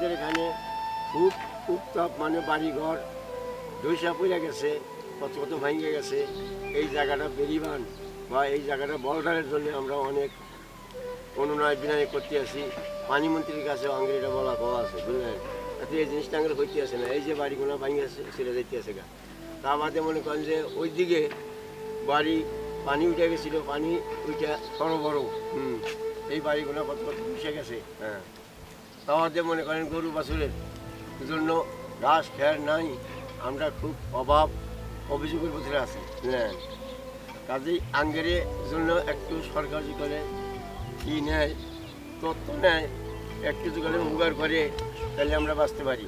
আমাদের এখানে খুব উত্তাপ মানে বাড়িঘর দৈসা পড়ে গেছে কত কত ভেঙে গেছে। এই জায়গাটা বেরিবান বা এই জায়গাটা বলটারের জন্য আমরা অনেক অনুনয় বিনয় করতে আসি। পানিমন্ত্রীর কাছে আঙ্গিটা বলা কওয়া আছে, বুঝলেন? তাতে এই জিনিসটা আঙ্গের হইতে আসে না। এই যে বাড়িগুলো ভাঙে আছে সেটা দেখতে আসে গা। তা বাদে মনে করেন যে ওই দিকে বাড়ি পানি উঠে গেছিল, পানি বড় বড়, হুম, এই বাড়িগুলো কত কত মিশে গেছে। হ্যাঁ। আমাদের মনে করেন গরু বাছুরের জন্য ঘাস খ্যার নাই, আমরা খুব অভাব, অভিযোগের ভিতরে আছি। হ্যাঁ। কাজেই আঙ্গের জন্য একটু সরকার করে কি নেয়, তথ্য নেয়, একটু যদি উপকার করে, তাহলে আমরা বাঁচতে পারি।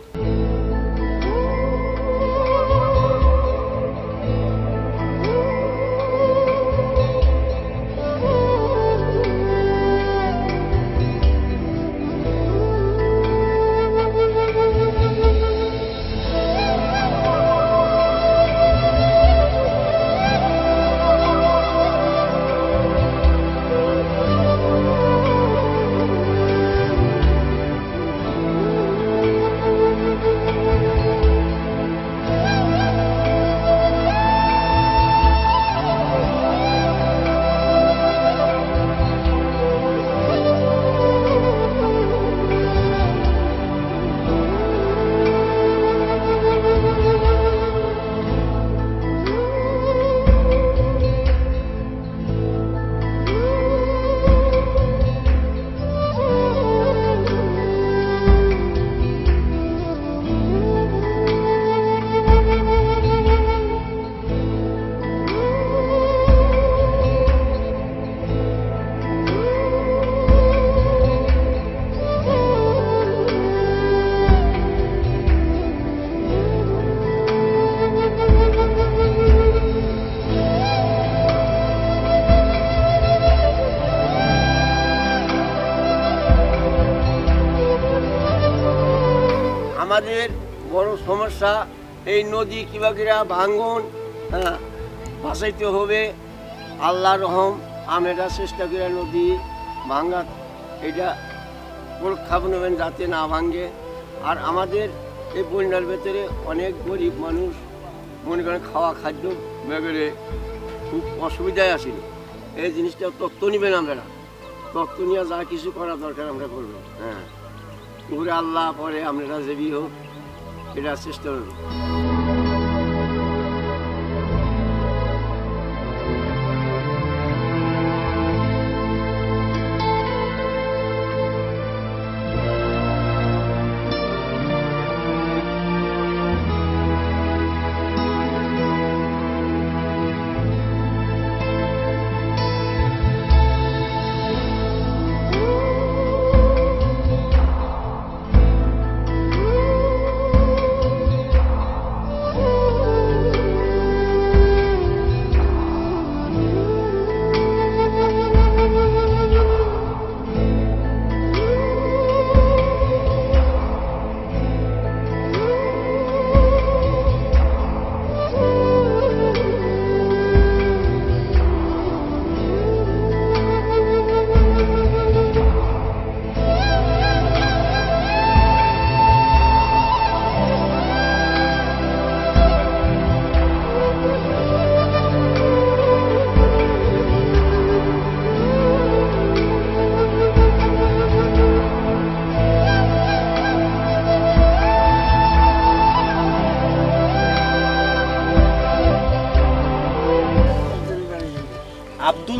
সমস্যা, এই নদী কিবা কিরা ভাঙ্গন হ্যাঁ বাঁচাইতে হবে। আল্লাহ রহম আমরা চেষ্টা করে নদী ভাঙ্গা এটা পরীক্ষা নেবেন যাতে না ভাঙ্গে আর আমাদের এই বন্যার ভেতরে অনেক গরিব মানুষ, মনে করেন খাওয়া খাদ্য বেগরে খুব অসুবিধায় আসিল এই জিনিসটা তত্ত্ব নেবেন আমরা তত্ত্ব নিয়ে যা কিছু করা দরকার আমরা করব। হ্যাঁ। উপরে আল্লাহ পরে আমরা যেবি হোক। এটা চেষ্টা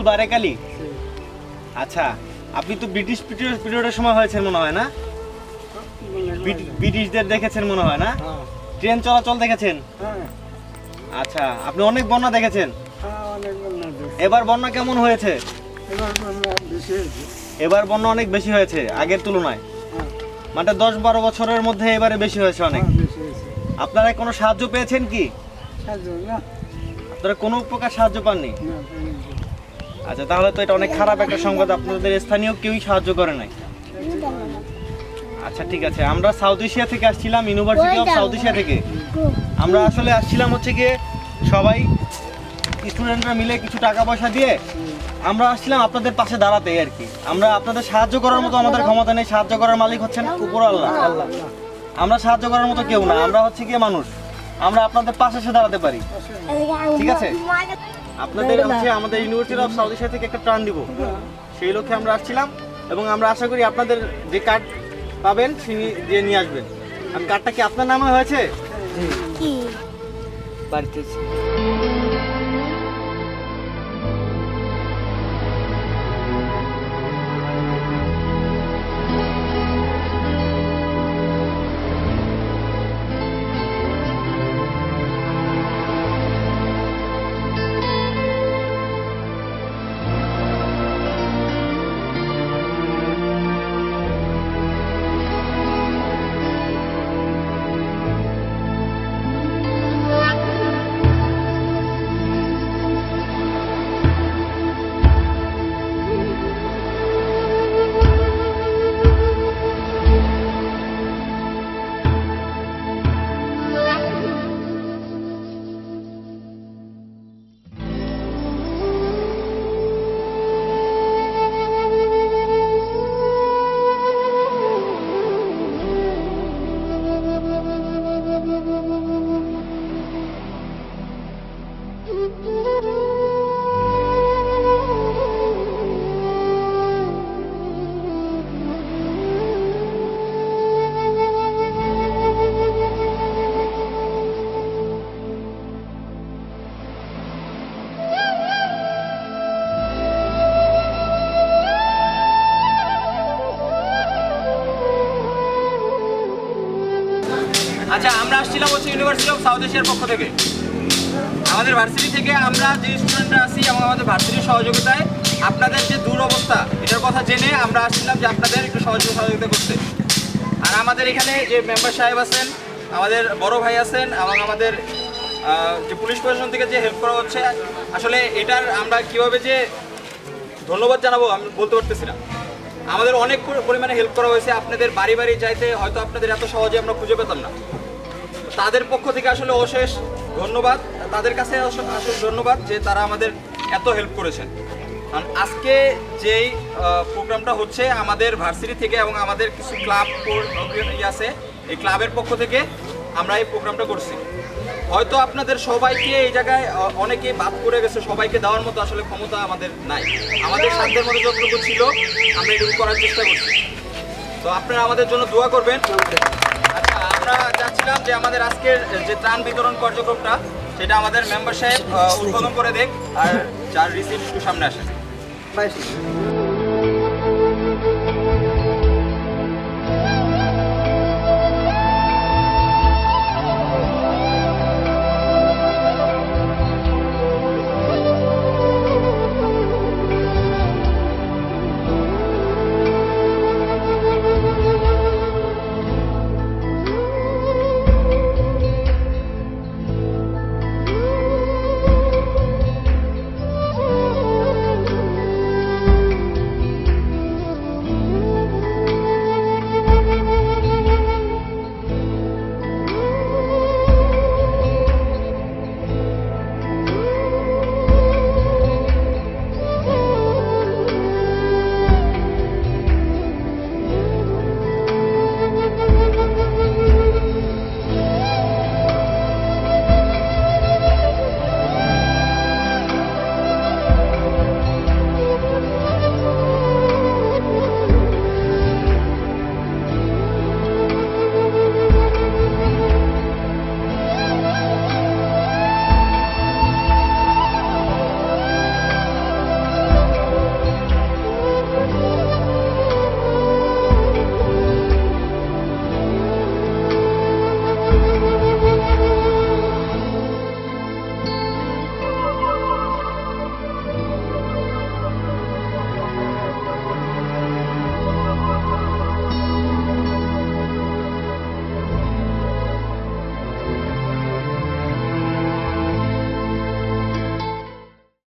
আব্দুল বারেক আচ্ছা আপনি তো ব্রিটিশ পিরিয়ড পিরিয়ডের সময় হয়েছেন মনে হয় না? ব্রিটিশদের দেখেছেন মনে হয় না? ট্রেন চলাচল দেখেছেন? আচ্ছা আপনি অনেক বন্যা দেখেছেন? এবার বন্যা কেমন হয়েছে? এবার বন্যা অনেক বেশি হয়েছে আগের তুলনায়। মানে দশ বারো বছরের মধ্যে এবারে বেশি হয়েছে অনেক। আপনারা কোনো সাহায্য পেয়েছেন কি? আপনারা কোনো প্রকার সাহায্য পাননি? আচ্ছা তাহলে তো এটা অনেক খারাপ একটা সংবাদ, আপনাদের স্থানীয় কেউই সাহায্য করে নাই। আচ্ছা ঠিক আছে, আমরা সাউথ এশিয়া থেকে আসছিলাম ইউনিভার্সিটি অফ সাউথ এশিয়া থেকে। আমরা আসলে আসছিলাম হচ্ছে গিয়ে সবাই স্টুডেন্টরা মিলে কিছু টাকা পয়সা দিয়ে আমরা আসছিলাম আপনাদের পাশে দাঁড়াতে আর কি। আমরা আপনাদের সাহায্য করার মতো আমাদের ক্ষমতা নেই, সাহায্য করার মালিক হচ্ছেন উপর আল্লাহ। আমরা সাহায্য করার মতো কেউ না, আমরা হচ্ছে গিয়ে মানুষ। আমরা আপনাদের পাশে এসে দাঁড়াতে পারি। ঠিক আছে? আপনাদের হচ্ছে আমাদের ইউনিভার্সিটি অফ সাউথ এশিয়া থেকে একটা ত্রাণ দিব। সেই লক্ষ্যে আমরা আসছিলাম এবং আমরা আশা করি আপনাদের যে কার্ড পাবেন তিনি দিয়ে নিয়ে আসবেন। আর কার্ডটা কি আপনার নামে হয়েছে? কি? বাড়িতে আচ্ছা আমরা আসছিলাম হচ্ছে ইউনিভার্সিটি অফ সাউথ এশিয়ার পক্ষ থেকে। আমাদের ভার্সিটি থেকে আমরা যে স্টুডেন্টরা আছি এবং আমাদের ভার্সিটির সহযোগিতায়, আপনাদের যে দুরবস্থা, এটার কথা জেনে আমরা আসছিলাম যে আপনাদের একটু সহযোগিতা সহযোগিতা করতে। আর আমাদের এখানে যে মেম্বার সাহেব আছেন, আমাদের বড় ভাই আছেন এবং আমাদের যে পুলিশ প্রশাসন থেকে যে হেল্প করা হচ্ছে, আসলে এটার আমরা কীভাবে যে ধন্যবাদ জানাব আমি বলতে পারতেছি না। আমাদের অনেক পরিমাণে হেল্প করা হয়েছে, আপনাদের বাড়ি বাড়ি যাইতে হয়তো আপনাদের এত সহজে আমরা খুঁজে পেতাম না। তাদের পক্ষ থেকে আসলে অশেষ ধন্যবাদ। তাদের কাছে আস- আসলে ধন্যবাদ যে তারা আমাদের এত হেল্প করেছেন। কারণ আজকে যেই প্রোগ্রামটা হচ্ছে আমাদের ভার্সিটি থেকে এবং আমাদের কিছু ক্লাব আছে, এই ক্লাবের পক্ষ থেকে আমরা এই প্রোগ্রামটা করছি। হয়তো আপনাদের সবাইকে এই জায়গায় অনেকে বাদ করে গেছে, সবাইকে দেওয়ার মতো আসলে ক্ষমতা আমাদের নাই। আমাদের সাধ্যের মধ্যে যতটুকু ছিল, আমরা এটুকু করার চেষ্টা করছি। তো আপনারা আমাদের জন্য দোয়া করবেন। চাচ্ছিলাম যে আমাদের আজকের যে ত্রাণ বিতরণ কার্যক্রমটা, সেটা আমাদের মেম্বার সাহেব উদ্বোধন করে দেখ আর যার রিসিপ্ট একটু সামনে আসে।